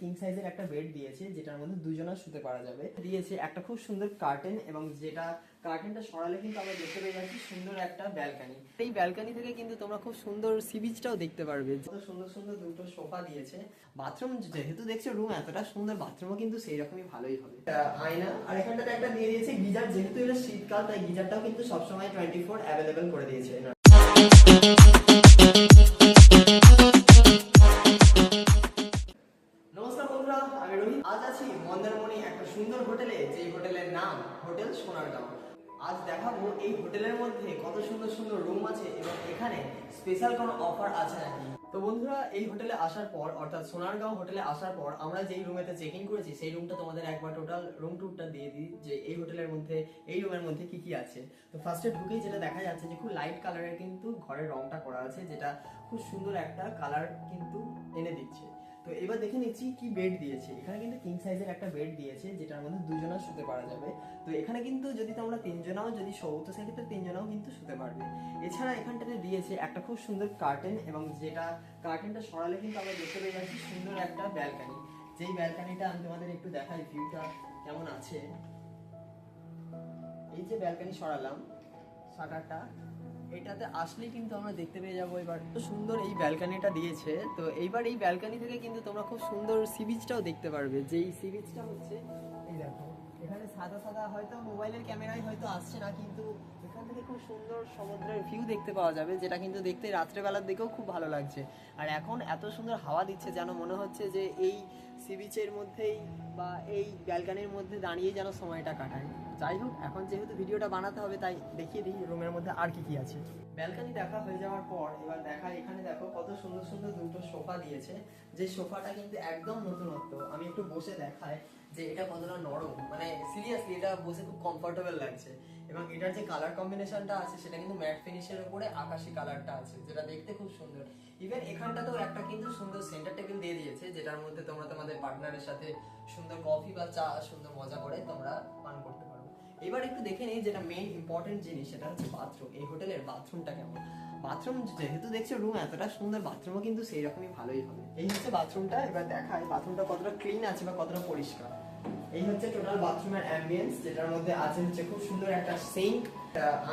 King সাইজের একটা bed দিয়েছে, যেটার মধ্যে দুজনা শুতে পারা যাবে। দিয়েছে একটা খুব সুন্দর কার্টেন এবং যেটা কার্টেনটা সরালে কিন্তু আমরা দেখতে পেয়ে যাচ্ছি সুন্দর একটা ব্যালকানি এই ব্যালকানি থেকে কিন্তু তোমরা খুব সুন্দর সি বিচটাও দেখতে পারবে। যত সুন্দর সুন্দর দুটো সোফা দিয়েছে বাথরুম যেহেতু দেখছ রুম এতটা সুন্দর বাথরুমও কিন্তু সেই রকমই ভালোই হবে। আয়না, আর এখানটাতে একটা দিয়ে দিয়েছে গিজার, যেহেতু এটা শীতকাল, তাই গিজারটাও কিন্তু সবসময় টোয়েন্টি ফোর অ্যাভেলেবেল করে দিয়েছে। হোটেলে, যে হোটেলের নাম হোটেল সোনারগাঁও। আজ দেখাবো এই হোটেলের মধ্যে কত সুন্দর সুন্দর রুম আছে এবং এখানে স্পেশাল কোনো অফার আছে নাকি? তো বন্ধুরা, এই হোটেলে আসার পর, অর্থাৎ সোনারগাঁও হোটেলে আসার পর, আমরা যেই রুমেতে চেক ইন করেছি, সেই রুমটা তোমাদের একবার টোটাল রুম ট্যুরটা দিয়ে দিই যে এই হোটেলের মধ্যে, এই রুমের মধ্যে কি কি আছে। তো ফার্স্টে ঢুকেই যেটা দেখা যাচ্ছে যে খুব লাইট কালারের কিন্তু ঘরের রংটা করা আছে, যেটা খুব সুন্দর একটা কালার কিন্তু এনে দিচ্ছে। তো এবার দেখে নিচ্ছি কি বেড দিয়েছে। এখানে কিন্তু কিং সাইজের একটা বেড দিয়েছে, যেটার মধ্যে দুজনা শুতে পারা যাবে। তো এখানে কিন্তু যদি তোমরা তিনজনাও, যদি শো তো তিনজনাও কিন্তু শুতে পারবে। এছাড়া এখানটাতে দিয়েছে একটা খুব সুন্দর কার্টেন এবং যেটা কার্টেনটা সরালে কিন্তু আমরা দেখতে পেয়ে যাচ্ছি সুন্দর একটা ব্যালকানি যেই ব্যালকানিটা আমি তোমাদের একটু দেখাই ভিউটা কেমন আছে। এই যে ব্যালকানি সরালাম শাটারটা এটাতে আসলেই কিন্তু আমরা দেখতে পেয়ে যাব। এবার তো সুন্দর এই ব্যালকানিটা দিয়েছে। তো এইবার এই ব্যালকানি থেকে কিন্তু তোমরা খুব সুন্দর সি বিচটাও দেখতে পারবে। যেই সি বিচটা হচ্ছে, এই দেখো। এখানে সাদা সাদা হয়তো মোবাইলের ক্যামেরায় হয়তো আসছে না, কিন্তু এখান থেকে খুব সুন্দর সমুদ্রের ভিউ দেখতে পাওয়া যাবে, যেটা কিন্তু দেখতে রাত্রেবেলার দিকেও খুব ভালো লাগছে। আর এখন এত সুন্দর হাওয়া দিচ্ছে যেন মনে হচ্ছে যে এই সি বিচের মধ্যেই বা এই ব্যালকানির মধ্যে দাঁড়িয়ে যেন সময়টা কাটায়। যাই হোক, এখন যেহেতু ভিডিওটা বানাতে হবে, তাই দেখিয়ে দিই রুমের মধ্যে আর কি কি আছে। ব্যালকানি দেখা হয়ে যাওয়ার পর এবার দেখা এখানে দেখো কত সুন্দর সুন্দর দুটো সোফা দিয়েছে। যে সোফাটা কিন্তু একদম নতুনত্ব, আমি একটু বসে দেখাই যে এটা কতটা নরম মানে সিরিয়াসলি এটা বসে খুব কমফোর্টেবল লাগছে। এবং এটার যে কালার কম্বিনেশনটা আছে, সেটা কিন্তু ম্যাট ফিনিশের উপরে আকাশি কালারটা আছে, যেটা দেখতে খুব সুন্দর। ইভেন এখানটাতেও একটা কিন্তু সুন্দর সেন্টার টেবিল দিয়ে দিয়েছে, যেটার মধ্যে তোমরা তোমাদের পার্টনারের সাথে সুন্দর কফি বা চা, সুন্দর মজা করে তোমরা পান করতে এবার একটু দেখে নিই যেটা মেইন ইম্পর্টেন্ট জিনিস, সেটা হচ্ছে বাথরুম এই হোটেলের বাথরুমটা কেমন? বাথরুম যেহেতু দেখছ রুম এতটা সুন্দর বাথরুমও কিন্তু সেই রকমই ভালোই হবে। এই হচ্ছে বাথরুমটা এবার দেখাই বাথরুমটা কতটা ক্লিন আছে বা কতটা পরিষ্কার। এই হচ্ছে টোটাল বাথরুমের অ্যাম্বিয়েন্স যেটার মধ্যে আছে হচ্ছে খুব সুন্দর একটা সিঙ্ক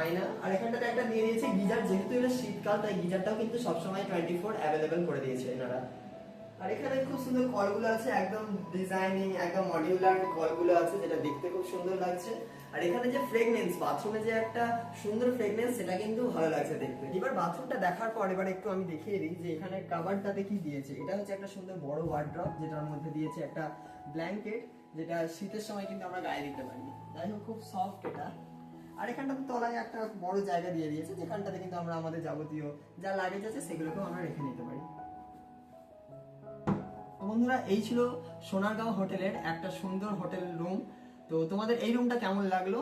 আয়না, আর এখানটাতে একটা দিয়ে দিয়েছে গিজার। যেহেতু এটা শীতকাল, তাই গিজারটাও কিন্তু সবসময় টোয়েন্টি ফোর অ্যাভেলেবেল করে দিয়েছে এনারা। আর এখানে খুব সুন্দর কলগুলো আছে, একদম ডিজাইনিং একদম মডিউলার কলগুলো আছে, যেটা দেখতে খুব সুন্দর লাগছে। আর এখানে যে ফ্রেগনেন্স বাথরুমে যে একটা সুন্দর ফ্রেগনেন্স সেটা কিন্তু ভালো লাগছে দেখতে। এবার বাথরুমটা দেখার পর এবার একটু আমি দেখিয়ে দিই যে এখানে কাভারটাতে কি দিয়েছে। এটা হচ্ছে একটা সুন্দর বড় ওয়ার্ড্রপ যেটার মধ্যে দিয়েছে একটা ব্ল্যাঙ্কেট যেটা শীতের সময় কিন্তু আমরা গায়ে দিতে পারি। যাই হোক, খুব সফট এটা। আর এখানটাতে তলায় একটা বড় জায়গা দিয়ে দিয়েছে, যেখানটাতে কিন্তু আমরা আমাদের যাবতীয় যা লাগেজ আছে, সেগুলোকেও আমরা রেখে নিতে পারি। বন্ধুরা, এই ছিল সোনারগাঁও হোটেলের একটা সুন্দর হোটেল রুম তো তোমাদের এই রুমটা কেমন লাগল?